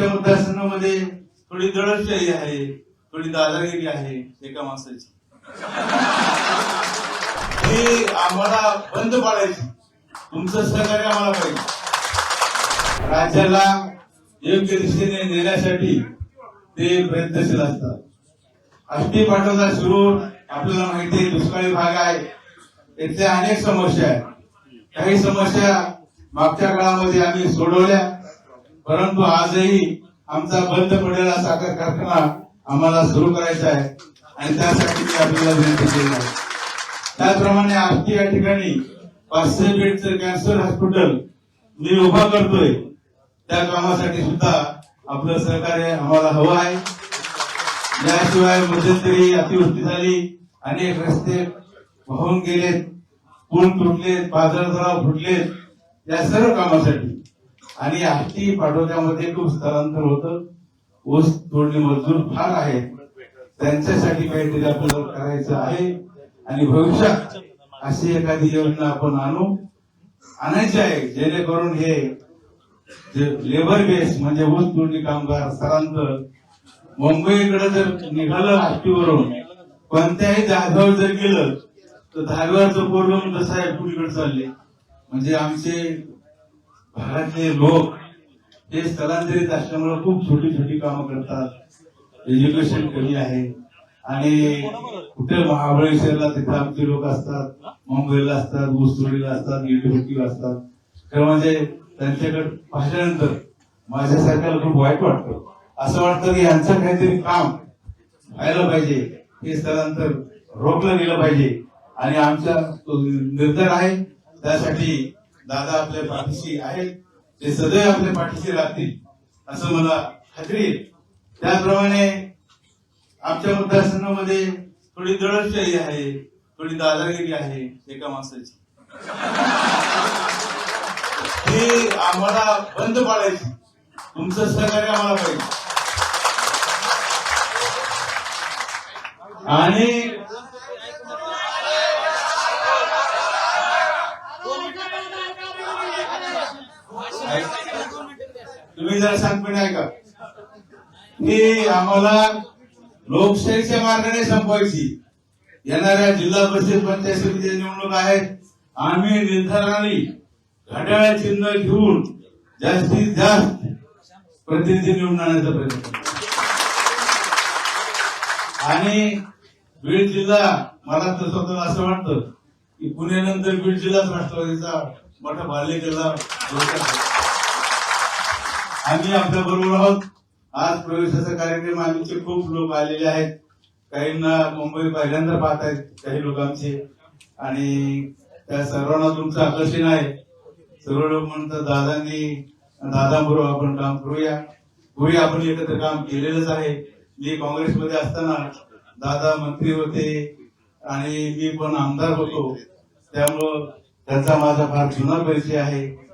मागच्या मतदारसंघामध्ये थोडी दडपशाही आहे थोडी दादागिरी आहे एका माणसाची. ही आम्हाला बंद पाडायची. तुमचं सहकार्य आम्हाला पाहिजे. राज्याला योग्य दिशेने नेण्यासाठी ते प्रयत्नशील असतात. अष्टी पाठवता सुरू आपल्याला माहिती आहे दुष्काळी भाग आहे. इथल्या अनेक समस्या आहेत. काही समस्या मागच्या काळामध्ये आम्ही सोडवल्या. परंतु आजही आमचा बंद पडलेला साखर कारखाना आम्हाला सुरू करायचा आहे आणि त्यासाठी मी आपल्याला विनंती केली आहे. त्याचप्रमाणे आष्टी या ठिकाणी पाचशे बेडचं कॅन्सर हॉस्पिटल मी उभा करतोय. त्या कामासाठी सुद्धा आपलं सहकार्य आम्हाला हवं आहे. याशिवाय मध्यंतरी अतिवृष्टी झाली. अनेक रस्ते वाहून गेलेत. पूल तुटलेत. बाजार तलाव फुटलेत. या सर्व कामासाठी आणि आष्टी पाठोद्यामध्ये खूप स्थलांतर होतं. ऊस तोडणी मजदूर फार आहेत. त्यांच्यासाठी काहीतरी आपल्याला करायचं आहे. आणि भविष्यात अशी एखादी योजना आपण आणू आणायची आहे. जेणेकरून हे जे लेबर बेस म्हणजे ऊस तोडणी कामगार स्थलांतर मुंबईकडे जर निघालं आष्टीवरून कोणत्याही जागेवर जर गेलं तर दहाव्याचं पोरलं कसं आहे पुढीकडे चालले? म्हणजे आमचे भागातले लोक हे स्थलांतरित असल्यामुळे खूप छोटी छोटी कामं करतात. एज्युकेशन कमी आहे. आणि कुठे महाबळेश्वरला तिथे आमचे लोक असतात मुंबईला असतात ऊसतोडीला असतात युटिलिटीला असतात. खरं म्हणजे त्यांच्याकडे पाहिल्यानंतर माझ्यासारख्याला खूप वाईट वाटतं. असं वाटतं की यांचं काहीतरी काम व्हायला पाहिजे हे स्थलांतर रोखलं गेलं पाहिजे. आणि आमचा निर्धार आहे त्यासाठी दादा आपल्या पाठीशी आहेत ते सदैव आपल्या पाठीशी राहतील असं मला खात्री आहे. त्याप्रमाणे आमच्या मतदारसंघामध्ये थोडी दळणशाही आहे थोडी दादागिरी आहे एका माणसाची. ही आम्हाला बंद पाडायची. तुमचं सहकार्य आम्हाला पाहिजे. आणि तुम्ही जर शांतपणे ऐका ही आम्हाला लोकशाहीच्या मार्गाने संपवायची. येणाऱ्या जिल्हा परिषद पंचायत समितीच्या निवडणूक आहेत. आम्ही निर्धाराने घड्याळ चिन्ह घेऊन जास्तीत जास्त प्रतिनिधी निवडून आणण्याचा प्रयत्न आणि बीड जिल्हा मला तर स्वतःला असं वाटतं की पुण्यानंतर बीड जिल्हाच राष्ट्रवादीचा मोठा बाल्य आम्ही आपल्या बरोबर आहोत. आज प्रवेशाचा कार्यक्रम आमचे खूप लोक आलेले आहेत. काहींना मुंबई पहिल्यांदा पाहत आहेत काही लोक आमचे आणि त्या सर्वांना तुमचं आकर्षण आहे. सर्व लोक म्हणतात दादांनी दादाबरोबर आपण काम करूया. पूर्वी आपण एकत्र काम केलेलंच आहे. मी काँग्रेसमध्ये असताना दादा मंत्री होते आणि मी पण आमदार होतो. त्यामुळं त्यांचा माझा फार जुना परिचय आहे.